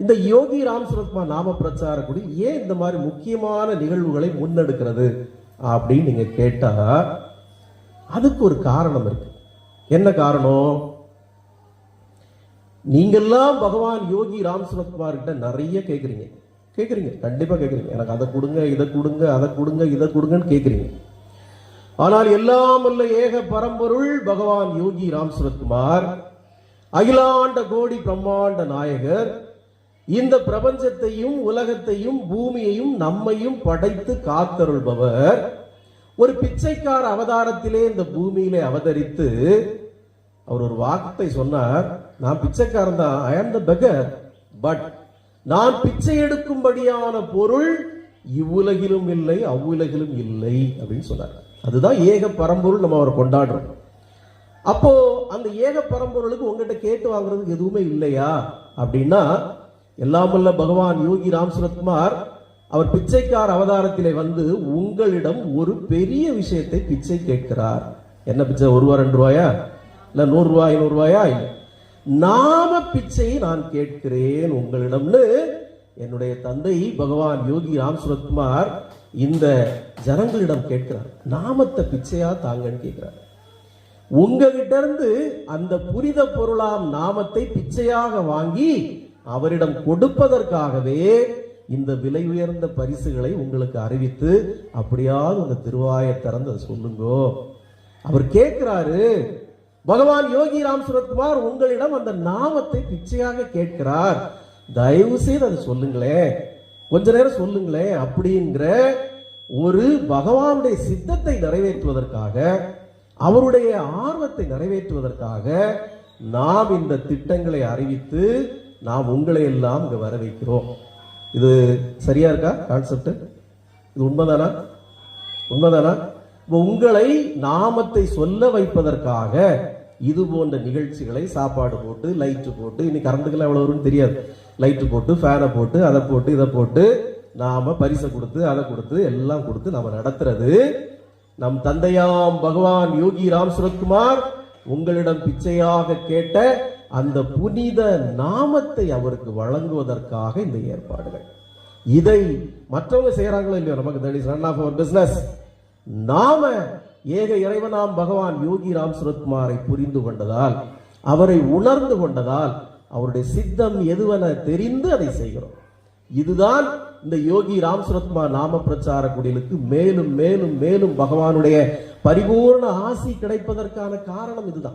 இந்த யோகி ராம் சுரத்மா நாம பிரச்சார குடி ஏன் இந்த மாதிரி முக்கியமான நிகழ்வுகளை முன்னெடுக்கிறது அப்படின்னு நீங்க கேட்டா அதுக்கு ஒரு காரணம் இருக்கு. என்ன காரணம்? நீங்கெல்லாம் பகவான் யோகி ராம் சுரத்குமார் கிட்ட நிறைய கேட்குறீங்க கேட்குறீங்க கண்டிப்பாக கேட்குறீங்க எனக்கு அதை கொடுங்க இதை கொடுங்க அதை கொடுங்க இதை கொடுங்கன்னு கேட்குறீங்க ஆனால் எல்லாம் அல்ல ஏக பரம்பொருள் பகவான் யோகி ராம் சுரத்குமார் அகிலாண்ட கோடி பிரம்மாண்ட நாயகர் இந்த பிரபஞ்சத்தையும் உலகத்தையும் பூமியையும் நம்மையும் படைத்து காத்தருள்பவர். ஒரு பிச்சைக்கார அவதாரத்திலே இந்த பூமியிலே அவதரித்து அவர் ஒரு வார்த்தை சொன்னார் நான் பிச்சைக்காரன் தான் ஐ ஆம் த பெகர் பட் நான் பிச்சை எடுக்கும்படியான பொருள் இவ்வுலகிலும் இல்லை அவ்வுலகிலும் இல்லை அப்படின்னு சொன்னார். அதுதான் ஏக பரம்பொருள் நம்ம அவரை கொண்டாடுறோம். அப்போ அந்த ஏக பரம்பொருளுக்கு உங்ககிட்ட கேட்டு வாங்குறதுக்கு எதுவுமே இல்லையா? அப்படின்னா எல்லாம் வல்ல பகவான் யோகி ராம் சுரத்குமார் அவர் பிச்சைக்கார அவதாரத்திலே வந்து உங்களிடம் ஒரு பெரிய விஷயத்தை பிச்சை கேட்கிறார். என்ன பிச்சை ஒரு ரூபா ரெண்டு ரூபாயா? இல்ல நூறு ரூபாய் ஐநூறு ரூபாயா? இல்ல. நாம பிச்சையை நான் கேட்கிறேன் உங்களிடம்னு என்னுடைய தந்தை பகவான் யோகி ராம் சுரத்குமார் இந்த ஜனங்களிடம் கேட்கிறார். நாமத்தை பிச்சையா தாங்கன்னு கேட்கிறார். உங்ககிட்ட இருந்து அந்த புரித பொருளாம் நாமத்தை பிச்சையாக வாங்கி அவரிடம் கொடுப்பதற்காகவே இந்த விலை உயர்ந்த பரிசுகளை உங்களுக்கு அறிவித்து அப்படியாவது உங்க திருவாய திறந்து அதை சொல்லுங்கோ. அவர் கேட்கிறாரு பகவான் யோகி ராம் சுரத்குமார் உங்களிடம் அந்த நாமத்தை பிச்சையாக கேட்கிறார். தயவு செய்து அதை சொல்லுங்களேன் கொஞ்ச நேரம் சொல்லுங்களேன் அப்படிங்கிற ஒரு பகவானுடைய சித்தத்தை நிறைவேற்றுவதற்காக அவருடைய ஆர்வத்தை நிறைவேற்றுவதற்காக நாம் இந்த திட்டங்களை அறிவித்து நாம் உங்களை எல்லாம் இங்கே வர வைக்கிறோம் இது சரியா இருக்கா கான்செப்ட் இது உண்மைதானா? உண்மைதானா? இப்போ உங்களை நாமத்தை சொல்ல வைப்பதற்காக இது போன்ற நிகழ்ச்சிகளை சாப்பாடு போட்டு லைட்டு போட்டு இன்னைக்கு கரண்ட்டுக்கெல்லாம் எவ்வளோ வரும்னு தெரியாது. லைட்டு போட்டு ஃபேனை போட்டு அதை போட்டு இதை போட்டு நாம பரிசை கொடுத்து அதை கொடுத்து எல்லாம் கொடுத்து நாம நடத்துறது நம் தந்தையாம் பகவான் யோகி ராம் சுரத்குமார் உங்களிடம் பிச்சையாக கேட்ட அந்த புனித நாமத்தை அவருக்கு வழங்குவதற்காக இந்த ஏற்பாடுகள். இதை மற்றவங்க செய்யறாங்களோ இல்லையோ நமக்கு that is run of our business நாம ஏக இறைவனாம் பகவான் யோகி ராம் சுரத்குமாரை புரிந்து கொண்டதால் அவரை உணர்ந்து கொண்டதால் அவருடைய சித்தம் எதுவென தெரிந்து அதை செய்கிறோம். இதுதான் இந்த யோகி ராம் சுரத்குமார் நாம பிரச்சார குடிலுக்கு மேலும் மேலும் மேலும் பகவானுடைய பரிபூர்ண ஆசி கிடைப்பதற்கான காரணம் இதுதான்.